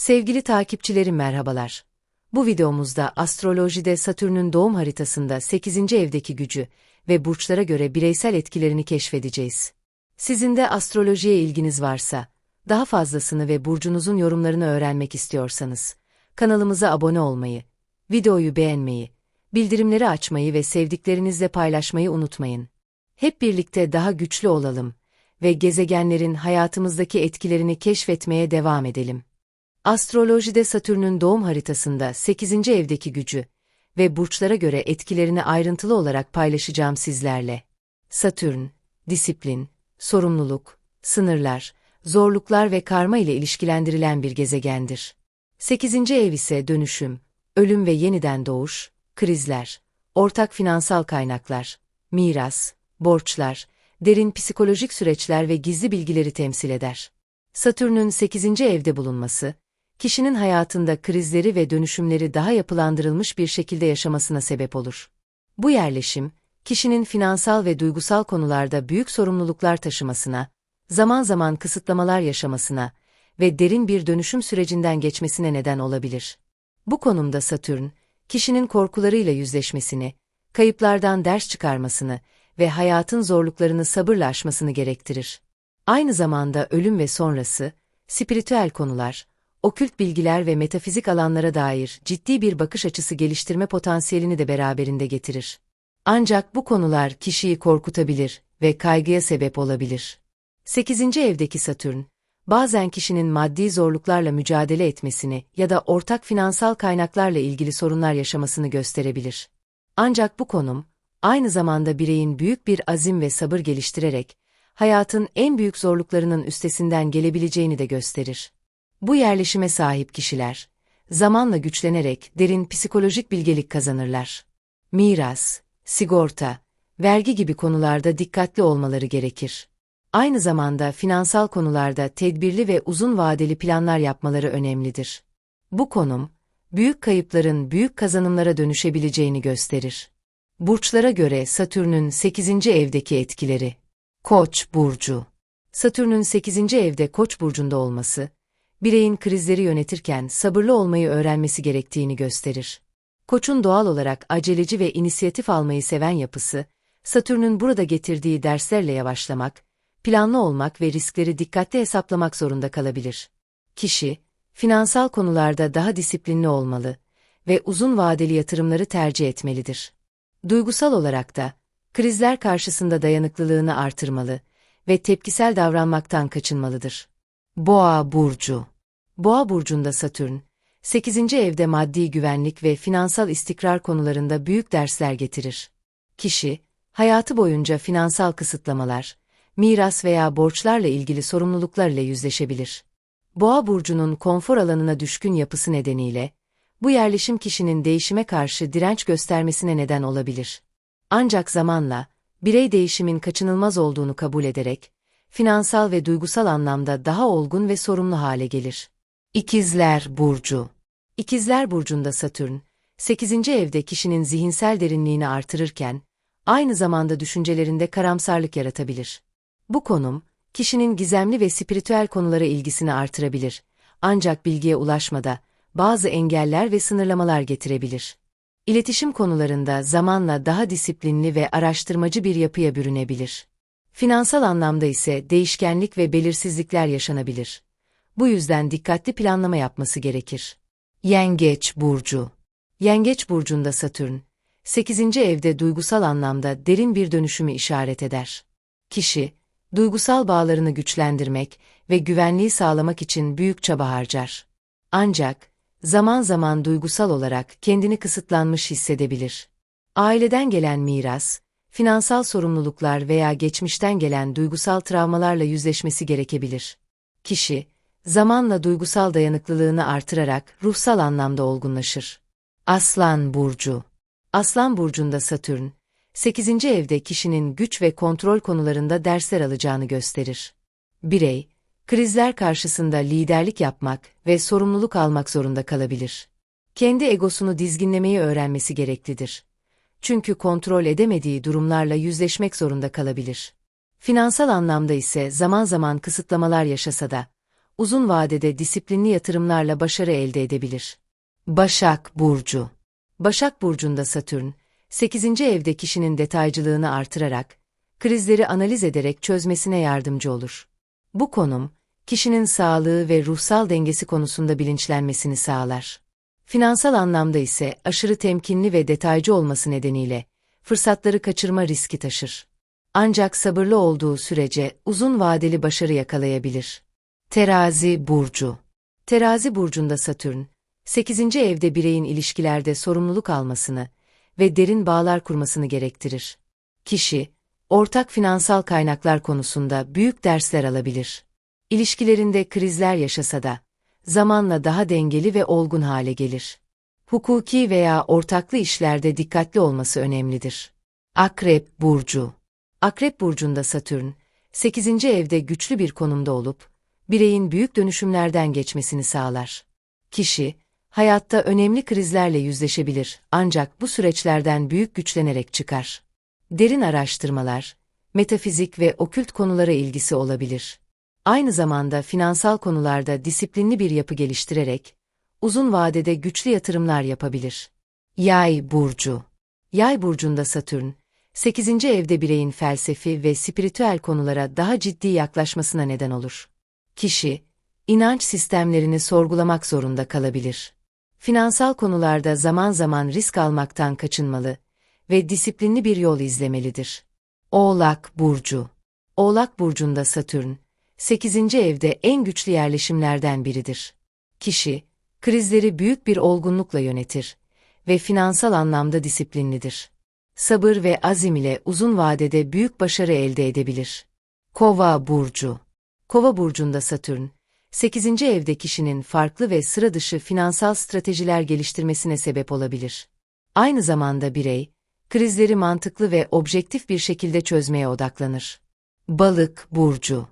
Sevgili takipçilerim merhabalar. Bu videomuzda astrolojide Satürn'ün doğum haritasında 8. evdeki gücü ve burçlara göre bireysel etkilerini keşfedeceğiz. Sizin de astrolojiye ilginiz varsa, daha fazlasını ve burcunuzun yorumlarını öğrenmek istiyorsanız, kanalımıza abone olmayı, videoyu beğenmeyi, bildirimleri açmayı ve sevdiklerinizle paylaşmayı unutmayın. Hep birlikte daha güçlü olalım ve gezegenlerin hayatımızdaki etkilerini keşfetmeye devam edelim. Astrolojide Satürn'ün doğum haritasında 8. evdeki gücü ve burçlara göre etkilerini ayrıntılı olarak paylaşacağım sizlerle. Satürn, disiplin, sorumluluk, sınırlar, zorluklar ve karma ile ilişkilendirilen bir gezegendir. 8. ev ise dönüşüm, ölüm ve yeniden doğuş, krizler, ortak finansal kaynaklar, miras, borçlar, derin psikolojik süreçler ve gizli bilgileri temsil eder. Satürn'ün 8. evde bulunması, kişinin hayatında krizleri ve dönüşümleri daha yapılandırılmış bir şekilde yaşamasına sebep olur. Bu yerleşim, kişinin finansal ve duygusal konularda büyük sorumluluklar taşımasına, zaman zaman kısıtlamalar yaşamasına ve derin bir dönüşüm sürecinden geçmesine neden olabilir. Bu konumda Satürn, kişinin korkularıyla yüzleşmesini, kayıplardan ders çıkarmasını ve hayatın zorluklarını sabırla aşmasını gerektirir. Aynı zamanda ölüm ve sonrası, spiritüel konular, okült bilgiler ve metafizik alanlara dair ciddi bir bakış açısı geliştirme potansiyelini de beraberinde getirir. Ancak bu konular kişiyi korkutabilir ve kaygıya sebep olabilir. 8. evdeki Satürn, bazen kişinin maddi zorluklarla mücadele etmesini ya da ortak finansal kaynaklarla ilgili sorunlar yaşamasını gösterebilir. Ancak bu konum, aynı zamanda bireyin büyük bir azim ve sabır geliştirerek, hayatın en büyük zorluklarının üstesinden gelebileceğini de gösterir. Bu yerleşime sahip kişiler, zamanla güçlenerek derin psikolojik bilgelik kazanırlar. Miras, sigorta, vergi gibi konularda dikkatli olmaları gerekir. Aynı zamanda finansal konularda tedbirli ve uzun vadeli planlar yapmaları önemlidir. Bu konum, büyük kayıpların büyük kazanımlara dönüşebileceğini gösterir. Burçlara göre Satürn'ün 8. evdeki etkileri. Koç burcu. Satürn'ün 8. evde Koç burcunda olması, bireyin krizleri yönetirken sabırlı olmayı öğrenmesi gerektiğini gösterir. Koç'un doğal olarak aceleci ve inisiyatif almayı seven yapısı, Satürn'ün burada getirdiği derslerle yavaşlamak, planlı olmak ve riskleri dikkatli hesaplamak zorunda kalabilir. Kişi, finansal konularda daha disiplinli olmalı ve uzun vadeli yatırımları tercih etmelidir. Duygusal olarak da, krizler karşısında dayanıklılığını artırmalı ve tepkisel davranmaktan kaçınmalıdır. Boğa Burcu Boğa Burcu'nda Satürn, 8. evde maddi güvenlik ve finansal istikrar konularında büyük dersler getirir. Kişi, hayatı boyunca finansal kısıtlamalar, miras veya borçlarla ilgili sorumluluklar ile yüzleşebilir. Boğa burcunun konfor alanına düşkün yapısı nedeniyle bu yerleşim kişinin değişime karşı direnç göstermesine neden olabilir. Ancak zamanla birey değişimin kaçınılmaz olduğunu kabul ederek finansal ve duygusal anlamda daha olgun ve sorumlu hale gelir. İkizler burcu. İkizler burcunda Satürn 8. evde kişinin zihinsel derinliğini artırırken aynı zamanda düşüncelerinde karamsarlık yaratabilir. Bu konum, kişinin gizemli ve spiritüel konulara ilgisini artırabilir. Ancak bilgiye ulaşmada bazı engeller ve sınırlamalar getirebilir. İletişim konularında zamanla daha disiplinli ve araştırmacı bir yapıya bürünebilir. Finansal anlamda ise değişkenlik ve belirsizlikler yaşanabilir. Bu yüzden dikkatli planlama yapması gerekir. Yengeç Burcu Yengeç Burcu'nda Satürn, 8. evde duygusal anlamda derin bir dönüşümü işaret eder. Kişi, duygusal bağlarını güçlendirmek ve güvenliği sağlamak için büyük çaba harcar. Ancak, zaman zaman duygusal olarak kendini kısıtlanmış hissedebilir. Aileden gelen miras, finansal sorumluluklar veya geçmişten gelen duygusal travmalarla yüzleşmesi gerekebilir. Kişi, zamanla duygusal dayanıklılığını artırarak ruhsal anlamda olgunlaşır. Aslan Burcu Aslan Burcu'nda Satürn, 8. evde kişinin güç ve kontrol konularında dersler alacağını gösterir. Birey, krizler karşısında liderlik yapmak ve sorumluluk almak zorunda kalabilir. Kendi egosunu dizginlemeyi öğrenmesi gereklidir. Çünkü kontrol edemediği durumlarla yüzleşmek zorunda kalabilir. Finansal anlamda ise zaman zaman kısıtlamalar yaşasa da, uzun vadede disiplinli yatırımlarla başarı elde edebilir. Başak Burcu Başak Burcu'nda Satürn, 8. evde kişinin detaycılığını artırarak, krizleri analiz ederek çözmesine yardımcı olur. Bu konum, kişinin sağlığı ve ruhsal dengesi konusunda bilinçlenmesini sağlar. Finansal anlamda ise aşırı temkinli ve detaycı olması nedeniyle fırsatları kaçırma riski taşır. Ancak sabırlı olduğu sürece uzun vadeli başarı yakalayabilir. Terazi Burcu Terazi Burcu'nda Satürn, 8. evde bireyin ilişkilerde sorumluluk almasını ve derin bağlar kurmasını gerektirir. Kişi, ortak finansal kaynaklar konusunda büyük dersler alabilir. İlişkilerinde krizler yaşasa da, zamanla daha dengeli ve olgun hale gelir. Hukuki veya ortaklı işlerde dikkatli olması önemlidir. Akrep Burcu Akrep Burcu'nda Satürn, 8. evde güçlü bir konumda olup, bireyin büyük dönüşümlerden geçmesini sağlar. Kişi, hayatta önemli krizlerle yüzleşebilir ancak bu süreçlerden büyük güçlenerek çıkar. Derin araştırmalar, metafizik ve okült konulara ilgisi olabilir. Aynı zamanda finansal konularda disiplinli bir yapı geliştirerek, uzun vadede güçlü yatırımlar yapabilir. Yay Burcu Yay burcunda Satürn, 8. evde bireyin felsefi ve spiritüel konulara daha ciddi yaklaşmasına neden olur. Kişi, inanç sistemlerini sorgulamak zorunda kalabilir. Finansal konularda zaman zaman risk almaktan kaçınmalı ve disiplinli bir yol izlemelidir. Oğlak Burcu Oğlak Burcu'nda Satürn, 8. evde en güçlü yerleşimlerden biridir. Kişi, krizleri büyük bir olgunlukla yönetir ve finansal anlamda disiplinlidir. Sabır ve azim ile uzun vadede büyük başarı elde edebilir. Kova Burcu Kova Burcu'nda Satürn, 8. evde kişinin farklı ve sıra dışı finansal stratejiler geliştirmesine sebep olabilir. Aynı zamanda birey, krizleri mantıklı ve objektif bir şekilde çözmeye odaklanır. Balık Burcu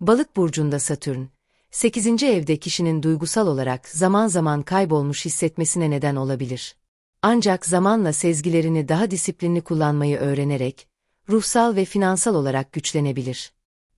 Balık burcunda Satürn, 8. evde kişinin duygusal olarak zaman zaman kaybolmuş hissetmesine neden olabilir. Ancak zamanla sezgilerini daha disiplinli kullanmayı öğrenerek, ruhsal ve finansal olarak güçlenebilir.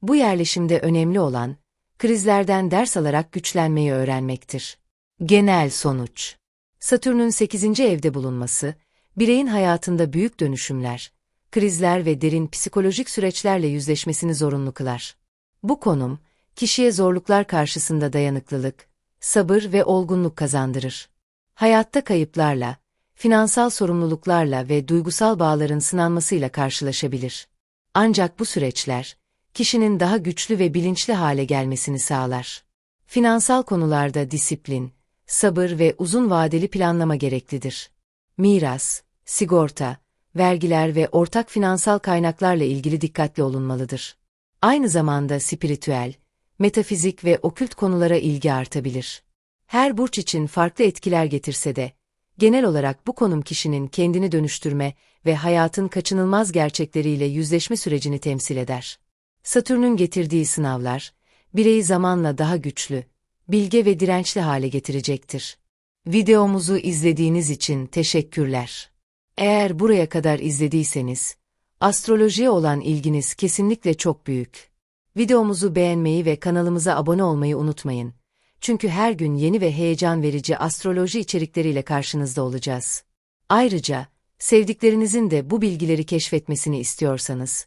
Bu yerleşimde önemli olan, krizlerden ders alarak güçlenmeyi öğrenmektir. Genel sonuç Satürn'ün 8. evde bulunması, bireyin hayatında büyük dönüşümler, krizler ve derin psikolojik süreçlerle yüzleşmesini zorunlu kılar. Bu konum, kişiye zorluklar karşısında dayanıklılık, sabır ve olgunluk kazandırır. Hayatta kayıplarla, finansal sorumluluklarla ve duygusal bağların sınanmasıyla karşılaşabilir. Ancak bu süreçler, kişinin daha güçlü ve bilinçli hale gelmesini sağlar. Finansal konularda disiplin, sabır ve uzun vadeli planlama gereklidir. Miras, sigorta, vergiler ve ortak finansal kaynaklarla ilgili dikkatli olunmalıdır. Aynı zamanda spiritüel, metafizik ve okült konulara ilgi artabilir. Her burç için farklı etkiler getirse de, genel olarak bu konum kişinin kendini dönüştürme ve hayatın kaçınılmaz gerçekleriyle yüzleşme sürecini temsil eder. Satürn'ün getirdiği sınavlar, bireyi zamanla daha güçlü, bilge ve dirençli hale getirecektir. Videomuzu izlediğiniz için teşekkürler. Eğer buraya kadar izlediyseniz, astrolojiye olan ilginiz kesinlikle çok büyük. Videomuzu beğenmeyi ve kanalımıza abone olmayı unutmayın. Çünkü her gün yeni ve heyecan verici astroloji içerikleriyle karşınızda olacağız. Ayrıca, sevdiklerinizin de bu bilgileri keşfetmesini istiyorsanız,